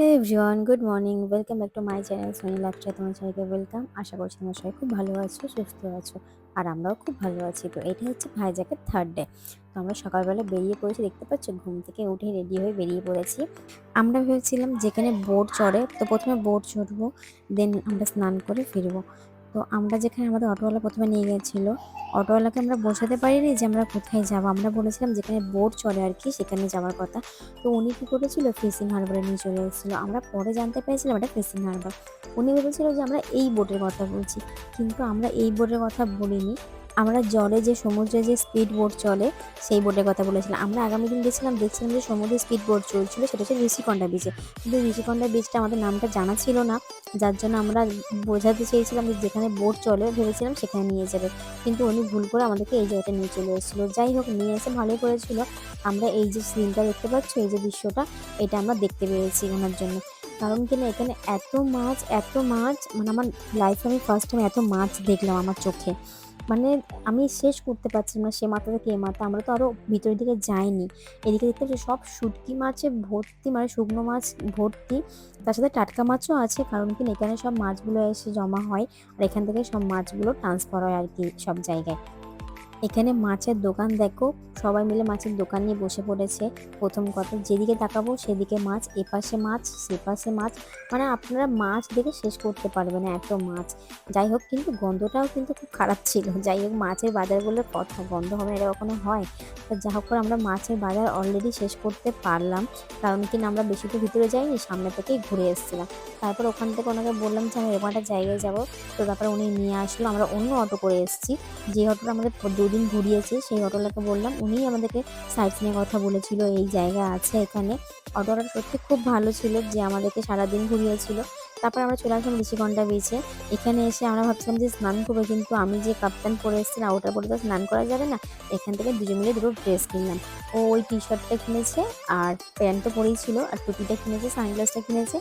Hey everyone good morning welcome back to my channel Soni lifestyle তোমার সবাইকে welcome আশা করছি তোমার সবাই খুব ভালো আছো, সুস্থ আছো, আর আমরাও খুব ভালো আছি। তো এটা হচ্ছে ভাইজাকের থার্ড ডে তো আমরা সকালবেলা বেরিয়ে পড়েছি, দেখতে পাচ্ছ? ঘুম থেকে উঠে রেডি হয়ে বেরিয়ে পড়েছি। আমরা ভেবেছিলাম যেখানে বোট চড়ে, তো প্রথমে বোট চড়বো দেন আমরা স্নান করে ফিরবো। তো আমরা যেখানে আমাদের অটোওয়ালা প্রথমে নিয়ে গেছিল অটোওয়ালাকে আমরা বোঝাতে পারিনি যে আমরা কোথায় যাব। আমরা বলেছিলাম যেখানে বোট চলে আর কি, সেখানে যাওয়ার কথা। তো উনি কী করেছিল? ফিশিং হারবারে নিয়ে চলে এসেছিল। আমরা পরে জানতে পেরেছিলাম এটা ফিশিং হারবার। উনি ভেবেছিল যে আমরা এই বোটের কথা বলছি। কিন্তু আমরা এই বোটের কথা বলিনি। আমরা জলে যে সমুদ্রে যে স্পিড বোট চলে, সেই বোটের কথা বলেছিলাম। আমরা আগামী দিন গেছিলাম, দেখছিলাম যে সমুদ্রে স্পিড বোট চলছিল, সেটা হচ্ছে ঋষিকন্ডা বিচে কিন্তু ঋষিকন্ডা বিচটা আমাদের নামটা জানা ছিল না, যার জন্য আমরা বোঝাতে চেয়েছিলাম যে যেখানে বোট চলে, ভেবেছিলাম সেখানে নিয়ে যাবে। কিন্তু উনি ভুল করে আমাদেরকে এই জায়গাটা নিয়ে চলে এসেছিল। যাই হোক, নিয়ে এসে ভালোই করেছিল। আমরা এই যে সিনটা দেখতে পাচ্ছ, এই যে দৃশ্যটা, এটা আমরা দেখতে পেয়েছি ওনার জন্য। কারণ কিনা এখানে এত মাছ এত মাছ মানে আমার লাইফে আমি ফার্স্ট টাইম এত মাছ দেখলাম আমার চোখে। মানে আমি শেষ করতে পারছিলাম না সে মাথা থেকে এ মাথা আমরা তো আরও ভিতরের দিকে যাইনি। এদিকে দেখতে পাচ্ছি সব শুটকি মাছে ভর্তি মানে শুকনো মাছ ভর্তি। তার সাথে টাটকা মাছও আছে, কারণ কি এখানে সব মাছগুলো এসে জমা হয়। আর এখান থেকে সব মাছগুলো ট্রান্সফার হয় আর কি সব জায়গায়। এখানে মাছের দোকান দেখো। সবাই মিলে মাছের দোকান নিয়ে বসে পড়েছে। প্রথম কথা, যেদিকে তাকাবো সেদিকে মাছ, এপাশে মাছ, সেপাশে মাছ। মানে আপনারা মাছ দেখে শেষ করতে পারবেন না এত মাছ। যাই হোক, কিন্তু গন্ধটাও কিন্তু খুব খারাপ ছিল। যাই হোক, মাছের বাজারগুলোর কথা, গন্ধ হবে এটা কখনো হয়। তো যা হোক করে আমরা মাছের বাজার অলরেডি শেষ করতে পারলাম। কারণ কি না, আমরা বেশি তো ভিতরে যাইনি, সামনে থেকেই ঘুরে এসেছিলাম। তারপর ওখান থেকে ওনাকে বললাম যে, আমি এরকম একটা জায়গায় যাব। তো তারপরে উনি নিয়ে আসলো। আমরা অন্য অটো করে এসেছি। যে অটোটা আমাদের দুদিন ঘুরিয়েছে সেই অটোলাকে বললাম, উনিই আমাদেরকে সাইড সিনের কথা বলেছিল, এই জায়গা আছে এখানে। অটোটা সত্যি খুব ভালো ছিল যে আমাদেরকে সারাদিন ঘুরিয়েছিল। তারপর আমরা চলে আসলাম ঋষিকণ্ঠা বিচে এখানে এসে আমরা ভাবছিলাম যে স্নান করব, কিন্তু আমি যে কাপ্তান পরে এসেছিলাম ওটা পরে তো স্নান করা যাবে না, এখান থেকে দুজন মিলে দুটো ড্রেস কিনলাম। ও ওই টি শার্টটা কিনেছে আর প্যান্টটা পরেই ছিল, আর টুপিটা কিনেছে সানগ্লাসটা কিনেছে।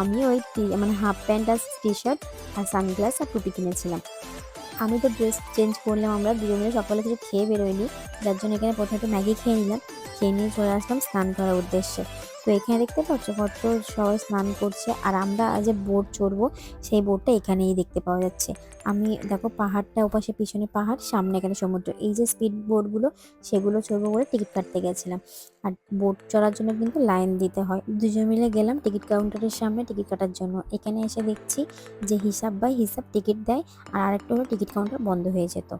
আমি ওই মানে হাফ প্যান্ট আর টি শার্ট আর সানগ্লাস আর টুপি কিনেছিলাম। আমি তো ড্রেস চেঞ্জ করলাম, আমরা দুজনে সকালে কিছু খেয়ে বেরোইনি যার জন্য এখানে প্রথমে ম্যাগি খেয়ে নিলাম, খেয়ে নিয়ে চলে আসলাম স্নান করার উদ্দেশ্যে। তো এখানে দেখতে পাচ্ছ কত সবাই স্নান করছে আর আমরা যে বোট চড়বো সেই বোটটা এখানেই দেখতে পাওয়া যাচ্ছে। আমি দেখো পাহাড়টা ওপাশে পিছনে পাহাড় সামনে এখানে সমুদ্র। এই যে স্পিড বোটগুলো সেগুলো চড়বো বলে টিকিট কাটতে গেছিলাম। আর বোট চড়ার জন্য কিন্তু লাইন দিতে হয়। দুজন মিলে গেলাম টিকিট কাউন্টারের সামনে টিকিট কাটার জন্য। এখানে এসে দেখছি যে হিসাব বাই হিসাব টিকিট দেয় আর আরেকটা হলো টিকিট কাউন্টার বন্ধ হয়ে যেত।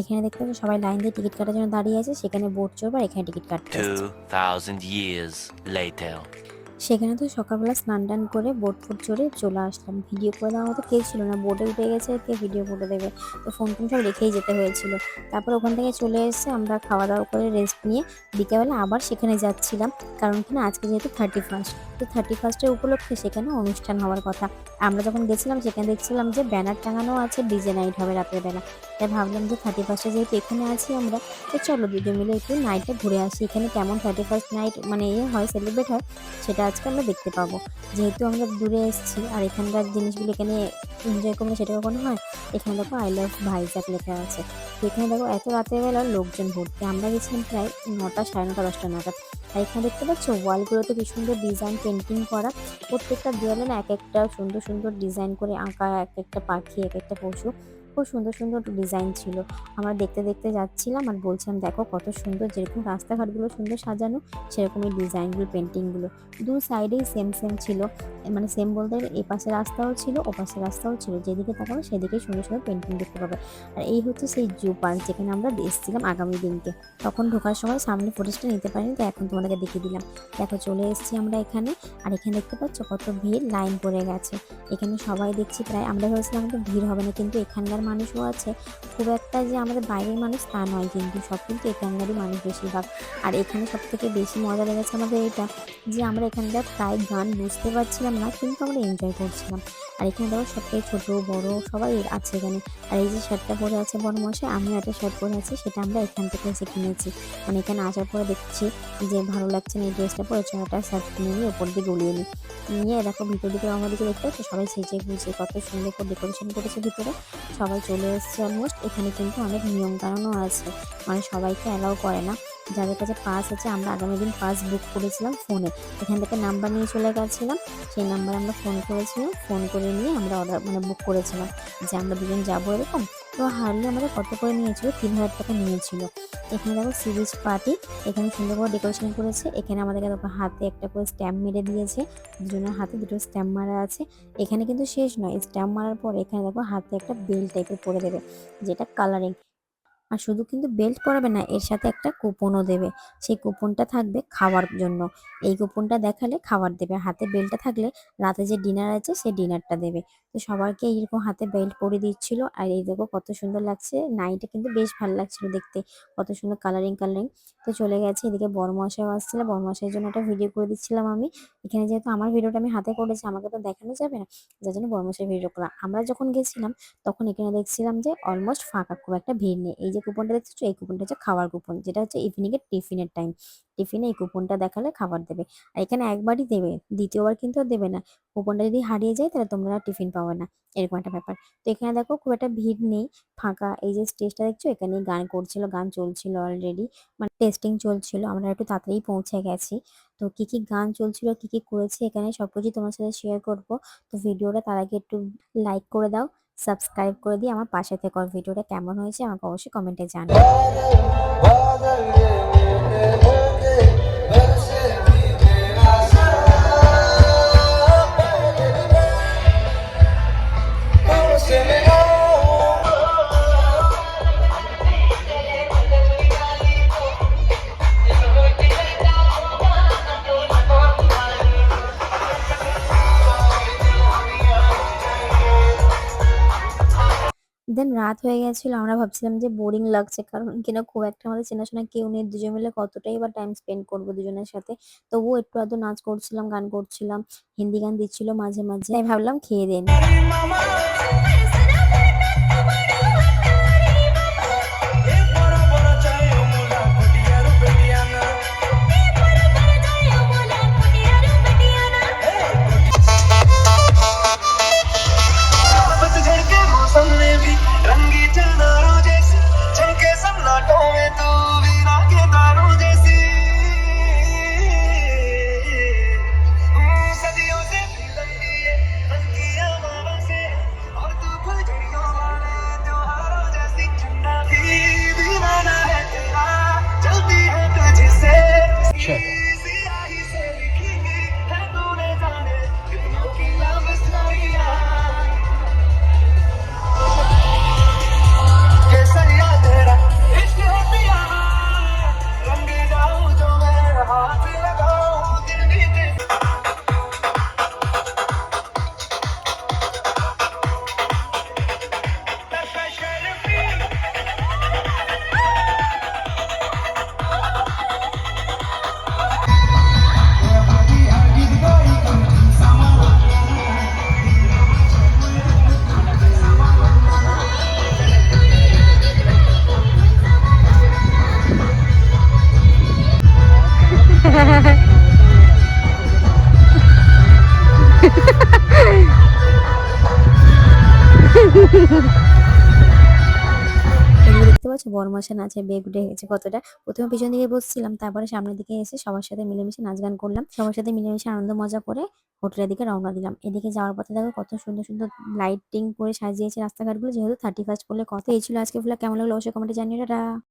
এখানে দেখতে পাচ্ছি সবাই লাইন দিয়ে টিকিট কাটার জন্য দাঁড়িয়ে আছে। সেখানে বোট চড়বো আর এখানে টিকিট কাটতে আসছে। 2,000 years later. 있어요. সেখানে তো সকালবেলা স্নান টান করে বোট ফুট চড়ে চলে আসলাম। ভিডিও করে দেওয়ার মতো কেউ ছিল না। বোটে উঠে গেছে, কে ভিডিও করে দেবে? তো ফোন টোন সব রেখেই যেতে হয়েছিল। তারপর ওখান থেকে চলে এসে আমরা খাওয়া দাওয়া করে রেস্ট নিয়ে বিকেলবেলা আবার সেখানে যাচ্ছিলাম। কারণ কিনা আজকে যেহেতু থার্টি ফার্স্ট তো থার্টি ফার্স্টের উপলক্ষে সেখানে অনুষ্ঠান হওয়ার কথা। আমরা যখন গেছিলাম, সেখানে দেখছিলাম যে ব্যানার টাঙানো আছে ডিজে নাইট হবে রাতের বেলা তাই ভাবলাম যে থার্টি ফার্স্টে যেহেতু এখানে আছি আমরা, তো চলো দুজন মিলে একটু নাইটটা ঘুরে আসি। এখানে কেমন থার্টি ফার্স্ট নাইট মানে ইয়ে হয় সেলিব্রেট হয়, সেটা আজকে আমরা দেখতে পাবো। যেহেতু আমরা দূরে এসেছি, আর এখানকার জিনিসগুলো এখানে এনজয় করব সেটা কখনো হয়? এখানে দেখো আই লাভ ভাইজাক লেখা আছে। এখানে দেখো এত রাতের বেলা লোকজন ভর্তি। আমরা গেছিলাম প্রায় নটা, সাড়ে নটা, দশটা নাগাদ। আর এখানে দেখতে পাচ্ছ ওয়ালগুলোতে কি সুন্দর ডিজাইন পেন্টিং করা। প্রত্যেকটা দেওয়ালে না এক একটা সুন্দর সুন্দর ডিজাইন করে আঁকা, এক একটা পাখি, এক একটা পশু। খুব সুন্দর সুন্দর ডিজাইন ছিল। আমরা দেখতে দেখতে যাচ্ছিলাম আর বলছিলাম, দেখো কত সুন্দর যেরকম রাস্তাঘাটগুলো সুন্দর সাজানো, সেরকমই ডিজাইনগুলো পেন্টিংগুলো দু সাইডেই সেম সেম ছিল। মানে সেম বলতে এ পাশে রাস্তাও ছিল ও পাশে রাস্তাও ছিল। যেদিকে তাকাবে সেদিকেই সুন্দর সুন্দর পেন্টিং দেখতে পাবে। আর এই হচ্ছে সেই জু পার্ক যেখানে আমরা এসেছিলাম আগামী দিনকে। তখন ঢোকার সময় সামনে ফুটেজটা নিতে পারিনি তো এখন তোমাদেরকে দেখিয়ে দিলাম। দেখো চলে এসেছি আমরা এখানে। আর এখানে দেখতে পাচ্ছ কত ভিড়, লাইন পড়ে গেছে। এখানে সবাই দেখছি প্রায়, আমরা ভেবেছিলাম তো ভিড় হবে না, কিন্তু এখানকার মানুষও আছে। খুব একটা যে আমাদের বাইরের মানুষ তা নয় কিন্তু সব কিন্তু এখানকারই মানুষ বেশিরভাগ। আর এখানে সব থেকে বেশি মজা লেগেছে আমাদের এটা যে আমরা এখানকার প্রায় গান বুঝতে পারছিলাম না কিন্তু আমরা এনজয় করছিলাম। আর এখানে দেখো সব থেকে ছোটো, বড় সবাই আছে এখানে। আর এই যে শার্টটা পরে আছে বড় মশাই আমিও একটা শার্ট পরে আছি, সেটা আমরা এখান থেকে এসে কিনেছি। মানে এখানে আসার পরে দেখছি যে ভালো লাগছে না এই ড্রেসটা পরে একটা শার্ট কিনে নিয়ে ওপর দিকে গলিয়ে নিই। নিয়ে দেখো ভিতর দিকে আমার দিকে দেখতে পাচ্ছি, সবাই সেজে গুজে কত সুন্দর করে ডেকোরেশন করেছে ভিতরে। সবাই চলে এসেছে অলমোস্ট এখানে কিন্তু অনেক নিয়ম কানুনও আছে। মানে সবাইকে অ্যালাউ করে না। যাদের কাছে পাস আছে, আমরা আগামী দিন পাস বুক করেছিলাম ফোনে এখান থেকে নাম্বার নিয়ে চলে গেছিলাম, সেই নাম্বারে আমরা ফোন করেছিলাম। ফোন করে নিয়ে আমরা অর্ডার মানে বুক করেছিলাম যে আমরা দুজন যাব এরকম। তো হারলি আমাদের কত করে নিয়েছিল? তিন হাজার টাকা নিয়েছিল। এখানে দেখো সিরিজ পার্টি এখানে সুন্দর করে ডেকোরেশন করেছে। এখানে আমাদেরকে দেখো হাতে একটা করে স্ট্যাম্প মেরে দিয়েছে। দুজনের হাতে দুটো স্ট্যাম্প মারা আছে। এখানে কিন্তু শেষ নয় স্ট্যাম্প মারার পর এখানে দেখো হাতে একটা বেল্ট টাইপের পরে দেবে, যেটা কালারিং আর শুধু কিন্তু বেল্ট পরাবে না, এর সাথে একটা কুপনও দেবে। সেই কুপনটা থাকবে খাওয়ার জন্য। এই কুপনটা দেখালে খাবার দেবে। হাতে বেল্টটা থাকলে রাতে যে ডিনার আছে, সেই ডিনারটা দেবে। তো সবাইকে এইরকম হাতে বেল্ট পরিয়ে দিচ্ছিল। আর এই দেখো কত সুন্দর লাগছে। নাইটে কিন্তু বেশ ভালো লাগছিল দেখতে। কত সুন্দর কালারিং কালারিং তো চলে গেছে এদিকে বড়মশাইও আসছিল। বড়মশাইয়ের জন্য একটা ভিডিও করে দিচ্ছিলাম আমি। এখানে যেহেতু আমার ভিডিওটা আমি হাতে করেছি, আমাকে তো দেখানো যাবে না। যার জন্য বড়মশাই ভিডিও করলাম আমরা যখন গেছিলাম, তখন এখানে দেখছিলাম যে অলমোস্ট ফাঁকা, খুব একটা ভিড় নেই। এই যে কুপনটা দেখছ এই কুপনটা হচ্ছে খাওয়ার কুপন যেটা হচ্ছে ইভিনিং এর টিফিনের টাইম টিফিনে এই কুপনটা দেখালে খাবার দেবে। আর এখানে একবারই দেবে, দ্বিতীয়বার কিন্তু আর দেবে না। কুপনটা যদি হারিয়ে যায়, তাহলে তোমরা টিফিন পাবে না। এরকম একটা ব্যাপার। তো এখানে দেখো, খুব একটা ভিড় নেই, ফাঁকা। এই যে স্টেজটা দেখছ, এখানে গান করছিল, গান চলছিল অলরেডি মানে টেস্টিং চলছিল, আমরা একটু তাড়াতাড়ি পৌঁছে গেছি। তো কি কি গান চলছিল, কি কি করেছে, এখানে সবকিছু তোমার সাথে শেয়ার করব। তো ভিডিওটা তার আগে একটু লাইক করে দাও। সাবস্ক্রাইব করে দিয়ে আমার পাশে থেকে ভিডিওটা কেমন হয়েছে আমাকে অবশ্যই কমেন্টে জানাও। রাত হয়ে গেছিল, আমরা ভাবছিলাম যে বোরিং লাগছে, কারণ কিনা খুব একটা আমাদের চেনাশোনা কেউ নেই, দুজন মিলে কতটাই বা টাইম স্পেন্ড করব দুজনের সাথে। তবুও একটু আধটু নাচ করছিলাম, গান করছিলাম, হিন্দি গান দিচ্ছিল মাঝে মাঝে। ভাবলাম খেয়ে দেন এদিকে বরমাসে নাচে বেগ উঠে গেছে কতটা। প্রথমে পিছন দিকে বসছিলাম, তারপরে সামনের দিকে এসে সবার সাথে মিলেমিশে নাচ গান করলাম। সবার সাথে মিলেমিশে আনন্দ, মজা করে হোটেলের দিকে রওনা দিলাম। এদিকে যাওয়ার পথে দেখো কত সুন্দর সুন্দর লাইটিং করে সাজিয়েছে রাস্তাঘাটগুলো, যেহেতু থার্টি ফার্স্ট করলে কত এই ছিল আজকে ফুলা কেমন লাগল অবশ্যই কমেন্টে জানিয়ে